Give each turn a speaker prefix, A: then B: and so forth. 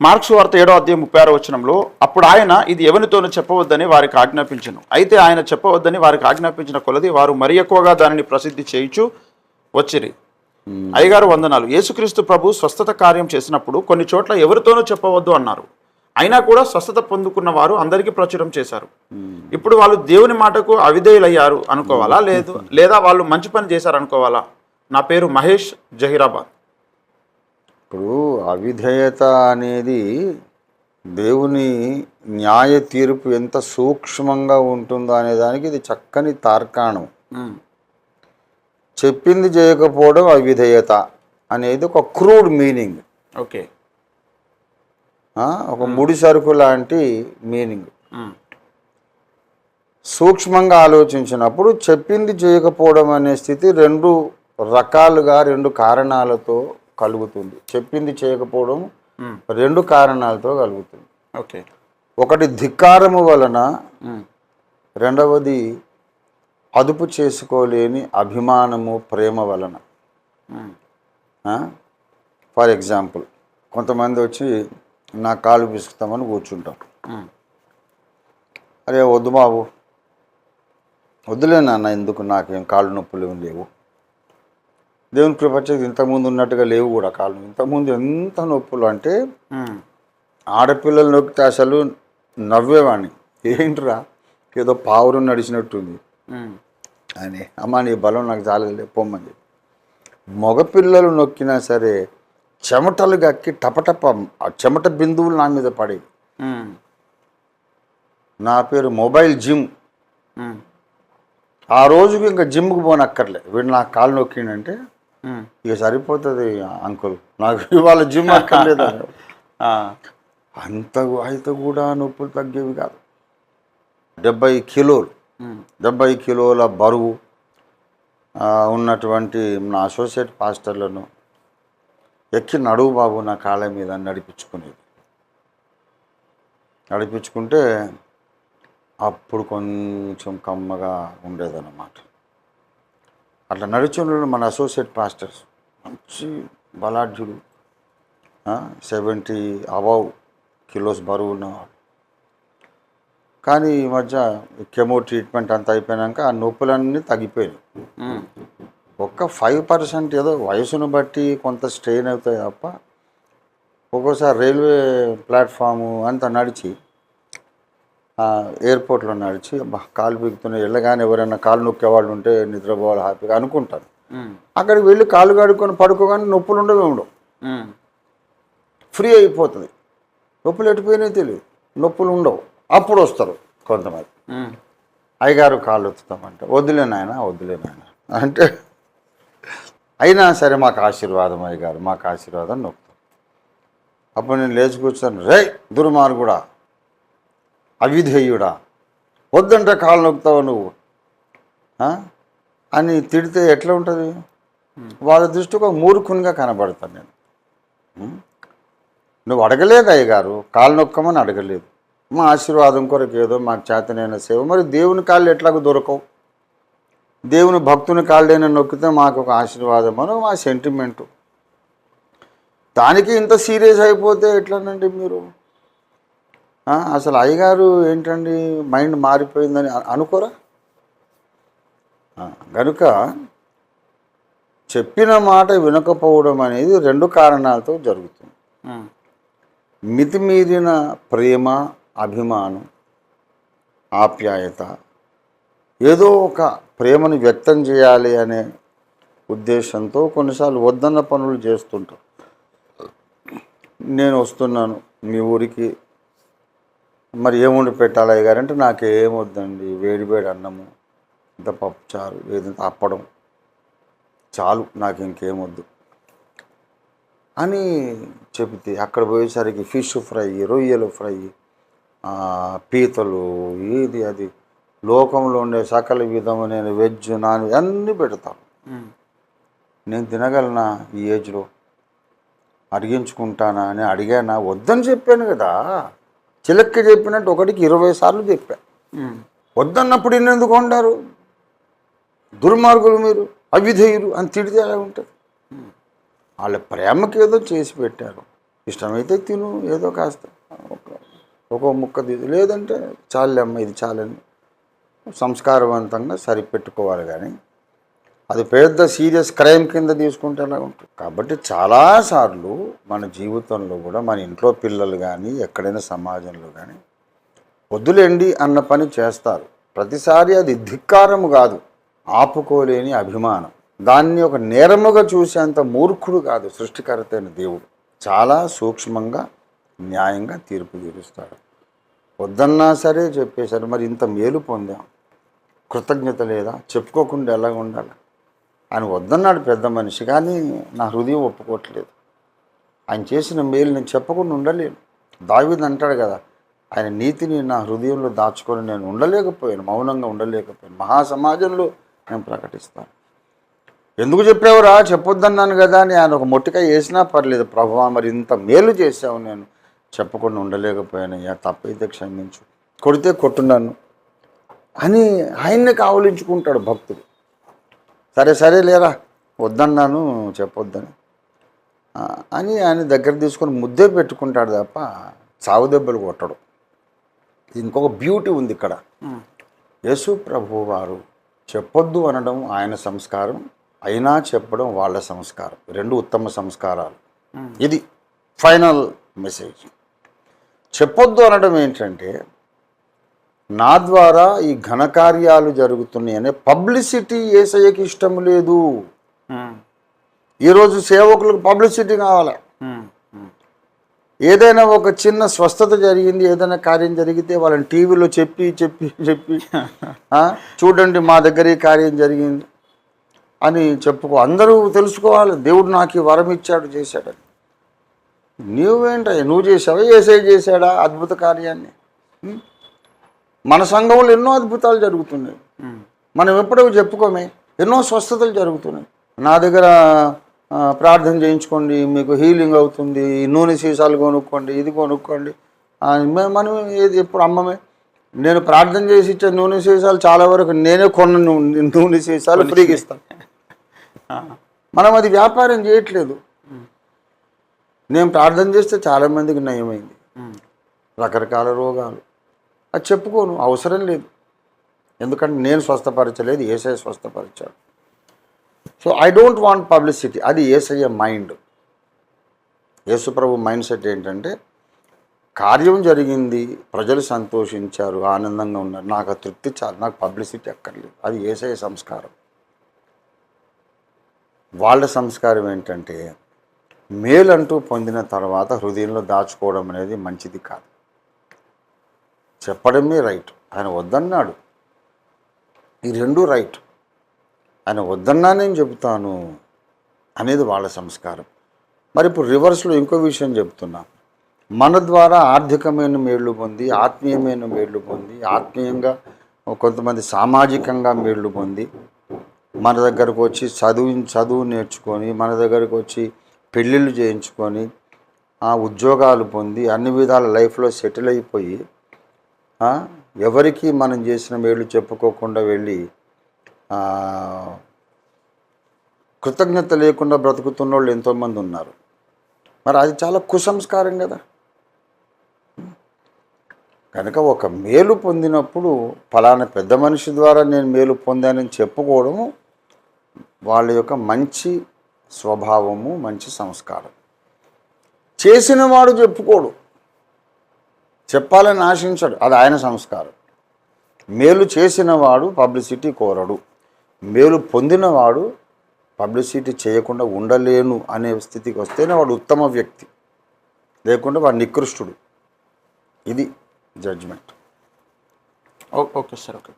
A: Marks వార్త ఏడో అధ్యాయం ముప్పై ఆరో వచనంలో అప్పుడు ఆయన ఇది ఎవరితోనూ చెప్పవద్దని వారికి ఆజ్ఞాపించను. అయితే ఆయన చెప్పవద్దని వారికి ఆజ్ఞాపించిన కొలది వారు మరి ఎక్కువగా దానిని ప్రసిద్ధి చేయించు వచ్చిరి. అయ్యగారు వందనాలు. యేసుక్రీస్తు ప్రభు స్వస్థత కార్యం చేసినప్పుడు కొన్ని చోట్ల ఎవరితోనూ చెప్పవద్దు అన్నారు. అయినా కూడా స్వస్థత పొందుకున్న వారు అందరికీ ప్రచురం చేశారు. ఇప్పుడు వాళ్ళు దేవుని మాటకు అవిధేయులయ్యారు అనుకోవాలా? లేదు. లేదా వాళ్ళు మంచి పని చేశారు అనుకోవాలా నా పేరు మహేష్ జహీరాబాద్.
B: ఇప్పుడు అవిధేయత అనేది దేవుని న్యాయ తీర్పు ఎంత సూక్ష్మంగా ఉంటుందో అనే దానికి ఇది చక్కని తార్కాణం. చెప్పింది చేయకపోవడం అవిధేయత అనేది ఒక క్రూడ్ మీనింగ్.
A: ఓకే.
B: ఒక ముడి సరుకు లాంటి మీనింగ్. సూక్ష్మంగా ఆలోచించినప్పుడు చెప్పింది చేయకపోవడం అనే స్థితి రెండు రకాలుగా రెండు కారణాలతో కలుగుతుంది. చెప్పింది చేయకపోవడం రెండు కారణాలతో కలుగుతుంది.
A: ఓకే.
B: ఒకటి ధిక్కారము వలన రెండవది అదుపు చేసుకోలేని అభిమానము ప్రేమ వలన. ఫర్ ఎగ్జాంపుల్ కొంతమంది వచ్చి నా కాలు పిసుకుతామని కూర్చుంటాం. అరే వద్దు బాబు. వద్దులే నాన్న ఎందుకు నాకేం కాళ్ళు నొప్పులు ఏం లేవు. దేవుని కృపచేది ఇంతకుముందు ఉన్నట్టుగా లేవు కూడా కాళ్ళు ఇంతకుముందు ఎంత నొప్పులు అంటే ఆడపిల్లలు నొక్కితే అసలు నవ్వేవాడిని. ఏంట్రా? ఏదో పావురం నడిచినట్టుంది. అని అమ్మ నీ బలం నాకు చాలలే పొమ్మని చెప్పి. మగపిల్లలు నొక్కినా సరే చెమటలు గక్కి టపటప ఆ చెమట బిందువులు నా మీద పడేవి. నా పేరు మొబైల్ జిమ్. ఆ రోజుకి ఇంకా జిమ్కి పోనక్కర్లే. వీడు నాకు కాలు నొక్కిండంటే ఇక సరిపోతుంది అంకుల్ నాకు ఇవాళ జిమ్ అక్కర్లేదు అంత అయితే కూడా నొప్పులు తగ్గేవి కాదు. డెబ్బై కిలోలు. డెబ్బై కిలోల బరువు ఉన్నటువంటి నా అసోసియేట్ పాస్టర్లను ఎక్కి నడువు బాబు నా కాళ్ళ మీద నడిపించుకునేది. నడిపించుకుంటే అప్పుడు కొంచెం కమ్మగా ఉండేదన్నమాట. అట్లా నడిచిన మన అసోసియేట్ పాస్టర్స్ మంచి బలాఢ్యుడు. సెవెంటీ అబౌవ్ కిలోస్ బరువు ఉన్నవాడు. కానీ ఈ మధ్య కెమో ట్రీట్మెంట్ అంతా అయిపోయాక ఆ నొప్పులన్నీ తగ్గిపోయినాయి.
A: ఉమ్,
B: ఒక్క ఫైవ్ పర్సెంట్ ఏదో వయసును బట్టి కొంత స్ట్రెయిన్ అవుతాయి తప్ప ఒక్కోసారి రైల్వే ప్లాట్ఫాము అంతా నడిచి ఎయిర్పోర్ట్లో నడిచి కాలు పీకుతున్నాయి వెళ్ళగానే ఎవరైనా కాలు నొక్కేవాళ్ళు ఉంటే నిద్రపోవాలి హ్యాపీగా అనుకుంటాను అక్కడికి వెళ్ళి కాలు కడుక్కొని పడుకోగానే నొప్పులు ఉండవు ఉండవు. ఫ్రీ అయిపోతుంది. నొప్పులు ఎట్టిపోయినాయి తెలియదు నొప్పులు ఉండవు. అప్పుడు వస్తారు కొంతమంది. అయ్యగారు కాళ్ళు ఎత్తుతామంటే వద్దులే నాయన వద్దులే నాయన. అంటే అయినా సరే మాకు ఆశీర్వాదం అయ్యగారు మాకు ఆశీర్వాదం నొప్పుతాం అప్పుడు నేను లేచి కూర్చొని రే దుర్మార్గుడా అవిధేయుడా? వద్దంటే కాళ్ళు నొక్కుతావు నువ్వు? అని తిడితే ఎట్లా ఉంటుంది? వాళ్ళ దృష్టికి ఒక మూర్ఖునిగా కనబడతాను నేను. నువ్వు అడగలేదు అయ్యగారు కాళ్ళు నొక్కమని అడగలేదు. మా ఆశీర్వాదం కొరకు ఏదో మాకు చేతనైన సేవ. మరి దేవుని కాళ్ళు ఎట్లాగో దొరకవు? దేవుని భక్తుని కాళ్ళైనా నొక్కితే మాకు ఒక ఆశీర్వాదం అని మా సెంటిమెంటు. దానికి ఇంత సీరియస్ అయిపోతే ఎట్లానండి మీరు? అసలు అయ్యగారు ఏంటండి మైండ్ మారిపోయిందని అనుకోరా? ఆ, గనుక చెప్పిన మాట వినకపోవడం అనేది రెండు కారణాలతో జరుగుతుంది. మితిమీరిన ప్రేమ అభిమానం ఆప్యాయత ఏదో ఒక ప్రేమను వ్యక్తం చేయాలి అనే ఉద్దేశంతో కొన్నిసార్లు వద్దన్న పనులు చేస్తుంటాం. నేను వస్తున్నాను మీ ఊరికి మరి ఏముండి పెట్టాలి అయ్యగారు అంటే నాకేం వద్దండి వేడి వేడి అన్నము ఇంత పప్పుచారు ఏదంత అప్పడం. చాలు నాకు ఇంకేం వద్దు అని చెబితే అక్కడ పోయేసరికి ఫిష్ ఫ్రై రొయ్యలు ఫ్రై పీతలు ఇది అది లోకంలో ఉండే సకల విధమైన వెజ్ నాన్ వెజ్ అన్నీ పెడతాం.
A: ఉమ్,
B: నేను తినగలనా ఈ ఏజ్లో? అడిగించుకుంటానా? అని అడిగానా? వద్దని చెప్పాను కదా. చిలక్కి చెప్పినట్టు ఒకటికి ఇరవై సార్లు చెప్పా. వద్దన్నప్పుడు ఎందుకు ఉండారు దుర్మార్గులు మీరు అవిధేయులు అని తిడితే ఎలా ఉంటుంది? వాళ్ళ ప్రేమకి ఏదో చేసి పెట్టారు. ఇష్టమైతే తిను ఏదో కాస్త. ఒక- ఒక ముక్క తీసు లేదంటే చాలే అమ్మ ఇది చాలని. సంస్కారవంతంగా సరిపెట్టుకోవాలి కానీ అది పెద్ద సీరియస్ క్రైమ్ కింద తీసుకుంటే ఎలా ఉంటుంది. కాబట్టి చాలాసార్లు మన జీవితంలో కూడా మన ఇంట్లో పిల్లలు కానీ ఎక్కడైనా సమాజంలో కానీ వద్దులేండి అన్న పని చేస్తారు. ప్రతిసారి అది ధిక్కారము కాదు ఆపుకోలేని అభిమానం. దాన్ని ఒక నేరముగా చూసేంత మూర్ఖుడు కాదు సృష్టికర్త అయిన దేవుడు. చాలా సూక్ష్మంగా న్యాయంగా తీర్పు తీరుస్తాడు. వద్దన్నా సరే చెప్పేశారు మరి ఇంత మేలు పొందాం. కృతజ్ఞత లేదా? చెప్పుకోకుండా ఎలా ఉండాలి? ఆయన వద్దన్నాడు పెద్ద మనిషి కానీ నా హృదయం ఒప్పుకోవట్లేదు. ఆయన చేసిన మేలు నేను చెప్పకుండా ఉండలేను. దావిద్ అంటాడు కదా ఆయన నీతిని నా హృదయంలో దాచుకొని నేను ఉండలేకపోయాను మౌనంగా ఉండలేకపోయాను. మహాసమాజంలో నేను ప్రకటిస్తాను. ఎందుకు చెప్పావురా? చెప్పొద్దన్నాను కదా అని ఆయన ఒక మొట్టికాయ వేసినా పర్లేదు. ప్రభువా మరి ఇంత మేలు చేశావు నేను. చెప్పకుండా ఉండలేకపోయానయ్యా తప్పైతే క్షమించు. కొడితే కొట్టున్నాను అని ఆయన్ని కావలించుకుంటాడు భక్తుడు. సరే సరే లేరా వద్దన్నాను చెప్పొద్దని. అని ఆయన దగ్గర తీసుకొని ముద్దే పెట్టుకుంటాడు తప్ప చావు దెబ్బలు కొట్టడు. ఇంకొక బ్యూటీ ఉంది ఇక్కడ. యేసు ప్రభు వారు చెప్పొద్దు అనడం ఆయన సంస్కారం అయినా చెప్పడం వాళ్ళ సంస్కారం. రెండు ఉత్తమ సంస్కారాలు. ఇది ఫైనల్ మెసేజ్. చెప్పొద్దు అనడం ఏంటంటే నా ద్వారా ఈ ఘనకార్యాలు జరుగుతున్నాయి అనే పబ్లిసిటీ ఏసయ్యకి ఇష్టం లేదు. ఈరోజు సేవకులకు పబ్లిసిటీ కావాలి? ఏదైనా ఒక చిన్న స్వస్థత జరిగింది ఏదైనా కార్యం జరిగితే వాళ్ళని టీవీలో చెప్పి చెప్పి చెప్పి చూడండి మా దగ్గర ఈ కార్యం జరిగింది అని చెప్పుకో. అందరూ తెలుసుకోవాలి దేవుడు నాకు ఈ వరం ఇచ్చాడు చేశాడని. నువ్వేంటయ్యా? నువ్వు చేసావా ఏసై చేశాడా అద్భుత కార్యాన్ని? మన సంఘంలో ఎన్నో అద్భుతాలు జరుగుతున్నాయి. మనం ఎప్పుడూ చెప్పుకోమే ఎన్నో స్వస్థతలు జరుగుతున్నాయి. నా దగ్గర ప్రార్థన చేయించుకోండి మీకు హీలింగ్ అవుతుంది నూనె సీసాలు కొనుక్కోండి ఇది కొనుక్కోండి. మనం ఏది ఎప్పుడు అమ్మమే. నేను ప్రార్థన చేసి ఇచ్చే నూనె సీసాలు చాలా వరకు నేనే కొన్న నూనె సీసాలు ఫ్రీగా ఇస్తాను. మనం అది వ్యాపారం చేయట్లేదు. నేను ప్రార్థన చేస్తే చాలామందికి నయమైంది. రకరకాల రోగాలు. అది చెప్పుకోను అవసరం లేదు. ఎందుకంటే నేను స్వస్థపరచలేదు ఏసఐ స్వస్థపరిచాడు. So I don't want publicity అది ఏసయ్య మైండ్ యేసుప్రభు మైండ్ సెట్ ఏంటంటే కార్యం జరిగింది ప్రజలు సంతోషించారు ఆనందంగా ఉన్నారు. నాకు ఆ తృప్తి చాలు నాకు పబ్లిసిటీ అక్కర్లేదు. అది ఏసఐ సంస్కారం. వాళ్ళ సంస్కారం ఏంటంటే మేలంటూ పొందిన తర్వాత హృదయంలో దాచుకోవడం అనేది మంచిది కాదు. చెప్పడమే రైట్. ఆయన వద్దన్నాడు. ఈ రెండు రైట్. ఆయన వద్దన్నా నేను చెబుతాను అనేది వాళ్ళ సంస్కారం. మరి ఇప్పుడు రివర్స్లో ఇంకో విషయం చెప్తున్నా. మన ద్వారా ఆర్థికమైన మేళ్ళు పొంది ఆత్మీయమైన మేళ్ళు పొంది ఆత్మీయంగా కొంతమంది సామాజికంగా మేళ్ళు పొంది మన దగ్గరకు వచ్చి చదువు చదువు నేర్చుకొని మన దగ్గరకు వచ్చి పెళ్ళిళ్ళు చేయించుకొని ఉద్యోగాలు పొంది అన్ని విధాల లైఫ్లో సెటిల్ అయిపోయి ఎవరికి మనం చేసిన మేలు చెప్పుకోకుండా వెళ్ళి కృతజ్ఞత లేకుండా బ్రతుకుతున్న వాళ్ళు ఎంతోమంది ఉన్నారు. మరి అది చాలా కుసంస్కారం కదా. కనుక ఒక మేలు పొందినప్పుడు ఫలానా పెద్ద మనిషి ద్వారా నేను మేలు పొందానని చెప్పుకోవడము వాళ్ళ యొక్క మంచి స్వభావము మంచి సంస్కారం. చేసిన వాడు చెప్పుకోడు. చెప్పాలని ఆశించడు. అది ఆయన సంస్కారం. మేలు చేసినవాడు పబ్లిసిటీ కోరడు. మేలు పొందినవాడు పబ్లిసిటీ చేయకుండా ఉండలేను అనే స్థితికి వస్తేనే వాడు ఉత్తమ వ్యక్తి. లేకుండా వాడు నికృష్టుడు. ఇది జడ్జ్మెంట్.
A: Okay sir okay.